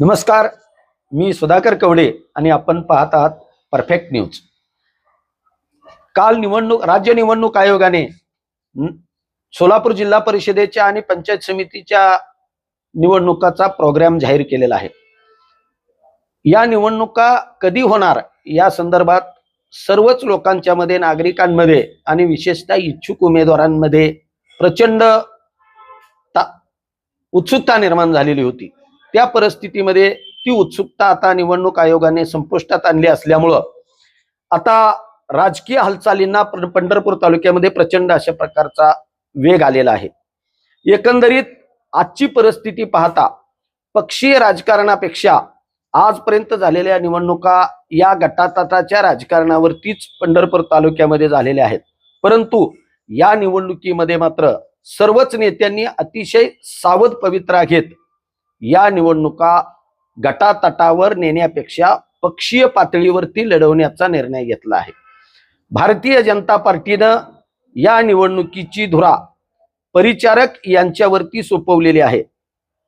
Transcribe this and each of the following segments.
नमस्कार मी सुधाकर कवडे आणि आपण पाहत आहात परफेक्ट न्यूज काल निवडणूक राज्य निवडणूक आयोगाने सोलापूर जिल्हा परिषदेच्या आणि पंचायत समितीच्या निवडणुकाचा प्रोग्राम जाहीर केलेला आहे. या निवडणुका कधी होणार या संदर्भात सर्वच लोकांच्या मध्ये नागरिकांमध्ये आणि विशेषतः इच्छुक उमेदवारांमध्ये प्रचंड ता- उत्सुकता निर्माण झालेली होती. त्या परिस्थितीमध्ये ती उत्सुकता आता निवडणूक आयोगाने संपुष्टात आणली असल्यामुळं आता राजकीय हालचालींना पंढरपूर तालुक्यामध्ये प्रचंड अशा प्रकारचा वेग आलेला आहे. एकंदरीत आजची परिस्थिती पाहता पक्षीय राजकारणापेक्षा आजपर्यंत झालेल्या निवडणुका या गटातटाच्या राजकारणावरतीच पंढरपूर तालुक्यामध्ये झालेल्या आहेत. परंतु या निवडणुकीमध्ये मात्र सर्वच नेत्यांनी अतिशय सावध पवित्रा घेत या निवडणुका गटातटावर नेण्यापेक्षा पक्षीय पातळीवरती लढवण्याचा निर्णय घेतला आहे. भारतीय जनता पार्टीनं या निवडणुकीची धुरा परिचारक यांच्यावरती सोपवलेली आहे.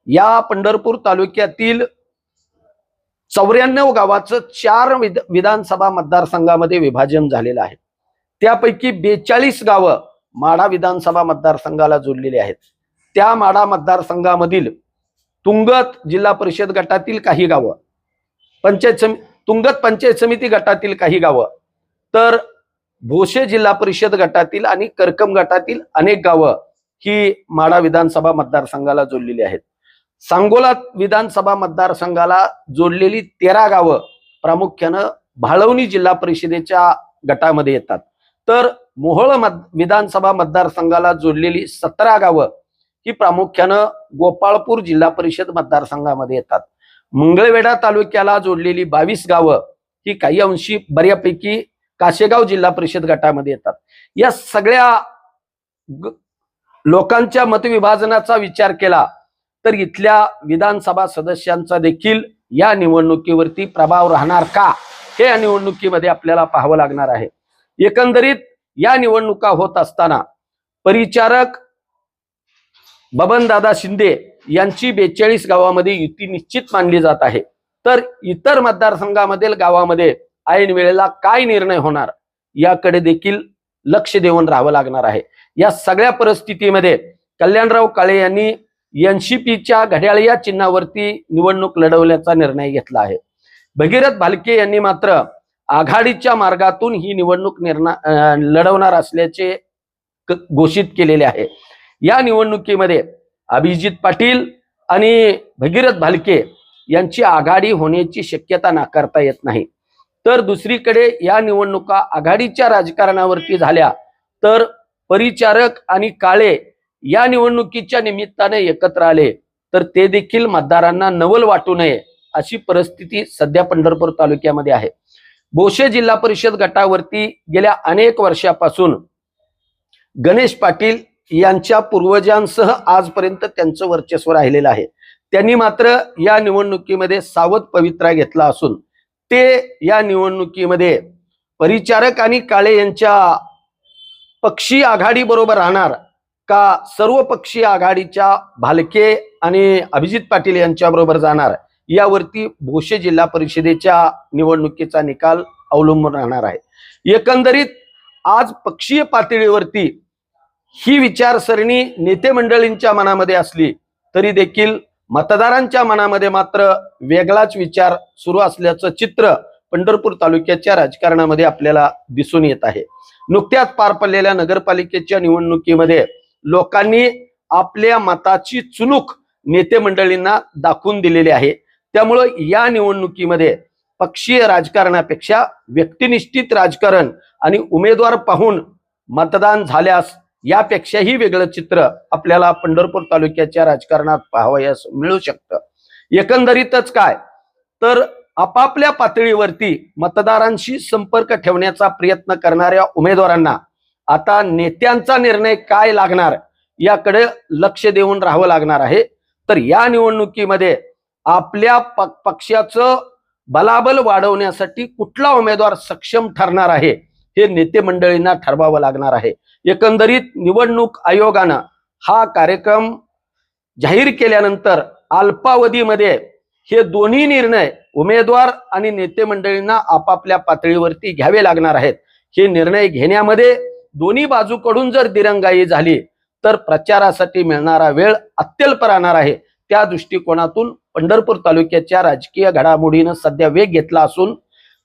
या पंढरपूर तालुक्यातील चौऱ्याण्णव गावाचं चार विध विधानसभा मतदारसंघामध्ये विभाजन झालेलं आहे. त्यापैकी बेचाळीस गावं माढा विधानसभा मतदारसंघाला जोडलेली आहेत. त्या माढा मतदारसंघामधील तुंगत जिल्हा परिषद गटातील काही गावं पंचायत समिती तुंगत पंचायत समिती गटातील काही गावं तर भोसे जिल्हा परिषद गटातील आणि करकम गटातील अनेक गावं ही माडा विधानसभा मतदारसंघाला जोडलेली आहेत. सांगोला विधानसभा मतदारसंघाला जोडलेली तेरा गावं प्रामुख्यानं भाळवणी जिल्हा परिषदेच्या गटामध्ये येतात. तर मोहोळ मत विधानसभा मतदारसंघाला जोडलेली सतरा गावं ही प्रामुख्यानं गोपाळपूर जिल्हा परिषद मतदारसंघामध्ये येतात. मंगळवेढा तालुक्याला जोडलेली बावीस गावं ही काही अंशी बऱ्यापैकी काशेगाव जिल्हा परिषद गटामध्ये येतात. या सगळ्या लोकांच्या मतविभाजनाचा विचार केला तर इथल्या विधानसभा सदस्यांचा देखील या निवडणुकीवरती प्रभाव राहणार का? हे या निवडणुकीमध्ये आपल्याला पाहावं लागणार आहे. एकंदरीत या निवडणुका होत असताना परिचारक बबनदादा शिंदे यांची बेचाळीस गावामध्ये युती निश्चित मानली जात आहे. तर इतर मतदारसंघामधील गावामध्ये ऐन वेळेला काय निर्णय होणार? याकडे देखील लक्ष देऊन राहावं लागणार आहे. या सगळ्या परिस्थितीमध्ये कल्याणराव काळे यांनी एनसीपीच्या घड्याळ या चिन्हावरती निवडणूक लढवल्याचा निर्णय घेतला आहे. भगीरथ भालके यांनी मात्र आघाडीच्या मार्गातून ही निवडणूक निर्णय लढवणार असल्याचे घोषित केलेले आहे. या निवडणुकीमध्ये अभिजित पाटील आणि भगीरथ भालके यांची आघाडी होण्याची शक्यता नाकारता येत नाही. तर दुसरीकडे या निवडणुका आघाडीच्या राजकारणावरती झाल्या तर परिचारक आणि काळे या निवडणुकीच्या निमित्ताने एकत्र आले तर ते देखील मतदारांना नवल वाटू नये अशी परिस्थिती सध्या पंढरपूर तालुक्यामध्ये आहे. बोशे जिल्हा परिषद गटावरती गेल्या अनेक वर्षापासून गणेश पाटील यांच्या पूर्वजांसह आजपर्यंत त्यांचं वर्चस्व राहिलेलं आहे. त्यांनी मात्र या निवडणुकीमध्ये सावध पवित्रा घेतला असून ते या निवडणुकीमध्ये परिचारक आणि काळे यांच्या पक्षी आघाडी बरोबर राहणार का सर्व पक्षी आघाडीच्या भालके आणि अभिजित पाटील यांच्या बरोबर जाणार यावरती भोसे जिल्हा परिषदेच्या निवडणुकीचा निकाल अवलंबून राहणार आहे. एकंदरीत आज पक्षीय पातळीवरती ही विचारसरणी नेते मंडळींच्या मनामध्ये असली तरी देखील मतदारांच्या मनामध्ये मात्र वेगळाच विचार सुरू असल्याचं चित्र पंढरपूर तालुक्याच्या राजकारणामध्ये आपल्याला दिसून येत आहे. नुकत्याच पार पडलेल्या नगरपालिकेच्या निवडणुकीमध्ये लोकांनी आपल्या मताची चुनूक नेते मंडळींना दाखवून दिलेली आहे. त्यामुळं या निवडणुकीमध्ये पक्षीय राजकारणापेक्षा व्यक्तिनिष्ठित राजकारण आणि उमेदवार पाहून मतदान झाल्यास यापेक्षाही वेगळं चित्र आपल्याला पंढरपूर तालुक्याच्या राजकारणात पाहावयास मिळू शकतं. एकंदरीतच काय? तर आपापल्या पातळीवरती मतदारांशी संपर्क ठेवण्याचा प्रयत्न करणाऱ्या उमेदवारांना आता नेत्यांचा निर्णय काय लागणार याकडे लक्ष देऊन राहावं लागणार आहे. तर या निवडणुकीमध्ये आपल्या प- पक्षाचं बलाबल वाढवण्यासाठी कुठला उमेदवार सक्षम ठरणार आहे? हे नेते मंडळींना ठरवावं लागणार आहे. एकंदरीत निवडणूक आयोगानं हा कार्यक्रम जाहीर केल्यानंतर अल्पावधीमध्ये हे दोन्ही निर्णय उमेदवार आणि नेते मंडळींना आपापल्या पातळीवरती घ्यावे लागणार आहेत. हे निर्णय घेण्यामध्ये दोन्ही बाजूकडून जर दिरंगाई झाली तर प्रचारासाठी मिळणारा वेळ अत्यल्प राहणार आहे. त्या दृष्टिकोनातून पंढरपूर तालुक्याच्या राजकीय घडामोडीनं सध्या वेग घेतला असून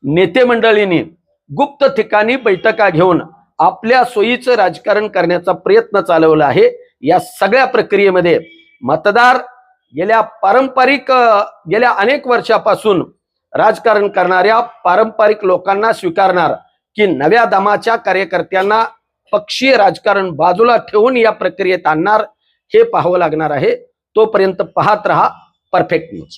नेते मंडळींनी गुप्त ठिकाणी बैठका घेऊन आपल्या सोयीचं राजकारण करण्याचा प्रयत्न चालवला आहे. या सगळ्या प्रक्रियेमध्ये मतदार गेल्या पारंपरिक गेल्या अनेक वर्षापासून राजकारण करणाऱ्या पारंपरिक लोकांना स्वीकारणार की नव्या दमाच्या कार्यकर्त्यांना पक्षीय राजकारण बाजूला ठेवून या प्रक्रियेत आणणार हे पाहावं लागणार आहे. तोपर्यंत पाहत रहा परफेक्ट न्यूज